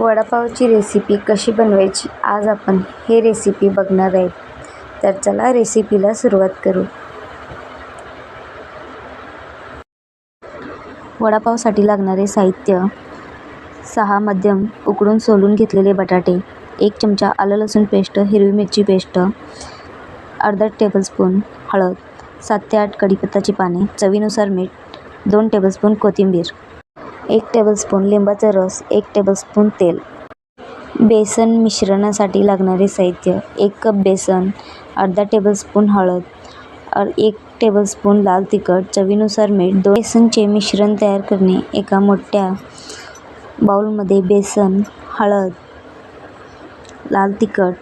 वडापावची recipe कशी बनवायची आज आपण हे रेसिपी बघणार आहेत तर चला रेसिपीला सुरुवात करू. वडापावसाठी लागणारे साहित्य सहा मध्यम उकडून सोलून घेतलेले बटाटे एक चमचा आलं लसूण पेस्ट हिरवी मिरची पेस्ट अर्धा टेबलस्पून हळद सात ते आठ कढीपत्ताची पाने चवीनुसार मीठ दोन टेबलस्पून कोथिंबीर. एक टेबलस्पून लिंबाचा रस एक टेबलस्पून तेल. बेसन मिश्रणासाठी लागणारे साहित्य एक कप बेसन अर्धा टेबलस्पून हळद अ एक टेबलस्पून लाल तिखट चवीनुसार मीठ दोन बेसनचे मिश्रण तयार करणे एका मोठ्या बाउलमध्ये बेसन हळद लाल तिखट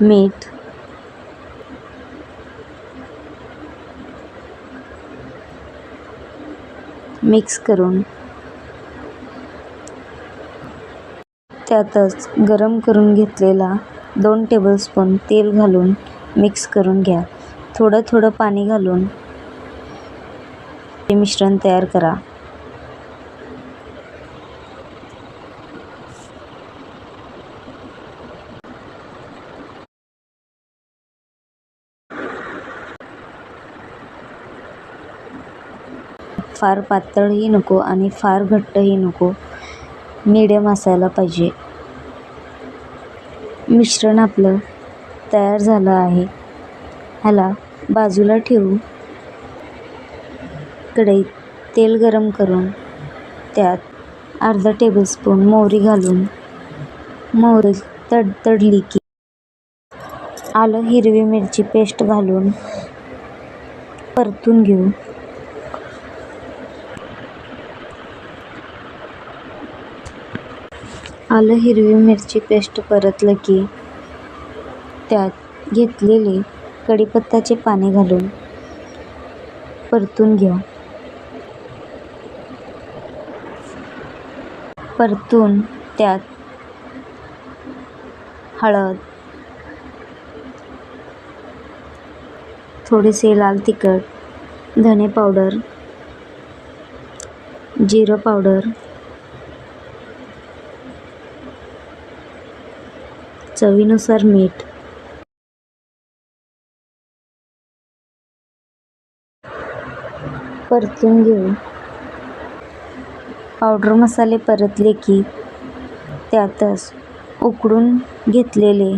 मीठ मिक्स करून. त्यातच गरम करून घेतलेला दोन टेबलस्पून तेल घालून मिक्स करून घ्या. थोडं थोडं पाणी घालून हे मिश्रण तयार करा. फार पातळही नको आणि फार घट्टही नको. मिडियम असायला पाहिजे. मिश्रण आपलं तयार झालं आहे. ह्याला बाजूला ठेवू. कढईत तेल गरम करून त्यात अर्धा टेबलस्पून मोहरी घालून मोहरी तडतडली की आलं हिरवी मिरची पेस्ट घालून परतून घेऊ. आलं हिरवी मिरची पेस्ट परतलं की त्यात घेतलेले कढीपत्त्याचे पाने घालून परतून घ्या परतून त्यात हळद थोडेसे लाल तिखट धने पावडर जिरं पावडर चवीनुसार मीठ. परतून घेऊ पावडर मसाले परतले की त्यातच उकडून घेतलेले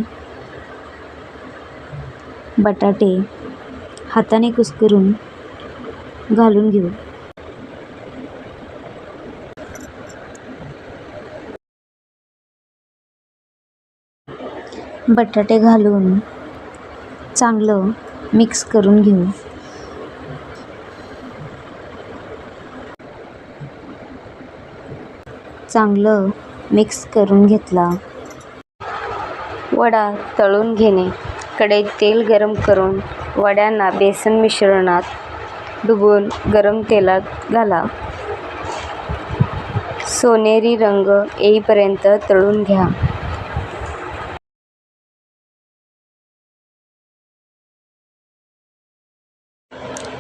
बटाटे हाताने कुस्करून घालून घेऊ. बटाटे घालून चांगलं मिक्स करून घेऊ. चांगलं मिक्स करून घेतला. वडा तळून घेणे. कढईत तेल गरम करून वड्यांना बेसन मिश्रणात डुबून गरम तेलात घाला. सोनेरी रंग येईपर्यंत तळून घ्या.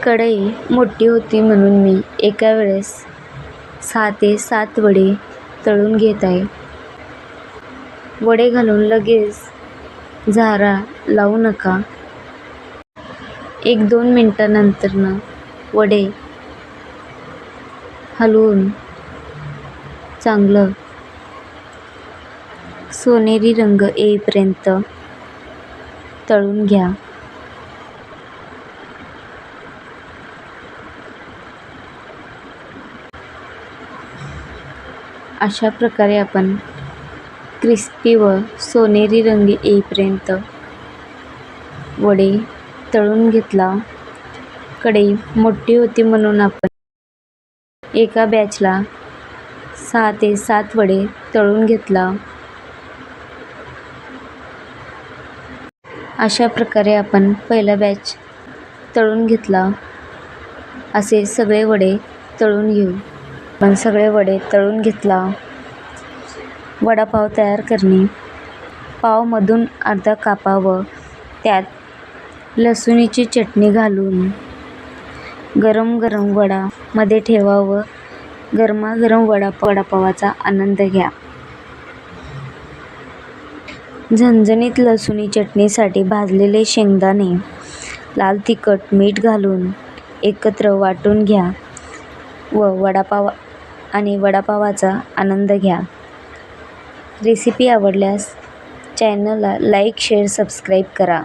कढई मोठी होती म्हणून मी एका वेळेस सहा ते सात वडे तळून घेत आहे. वडे घालून लगेच झारा लावू नका. एक दोन मिनटानंतरनं वडे हलवून चांगलं सोनेरी रंग येईपर्यंत तळून घ्या. अशा प्रकारे आपण क्रिस्पी व सोनेरी रंग येईपर्यंत वडे तळून घेतला. कढई मोठी होती म्हणून आपण एका बॅचला सहा ते सात वडे तळून घेतला. अशा प्रकारे आपण पहिला बॅच तळून घेतला. असे सगळे वडे तळून घेऊ. आपण सगळे वडे तळून घेतला. वडापाव तयार करणे. पावमधून अर्धा कापावं त्यात लसुणीची चटणी घालून गरम गरम वडामध्ये ठेवावं गरमागरम वडापाव वडापावाचा आनंद घ्या. झणझणीत लसूणी चटणीसाठी भाजलेले शेंगदाणे लाल तिखट मीठ घालून एकत्र वाटून घ्या व वडापाव आणि वडापावाचा आनंद घ्या. रेसिपी आवडल्यास चॅनलला लाईक शेअर सबस्क्राईब करा.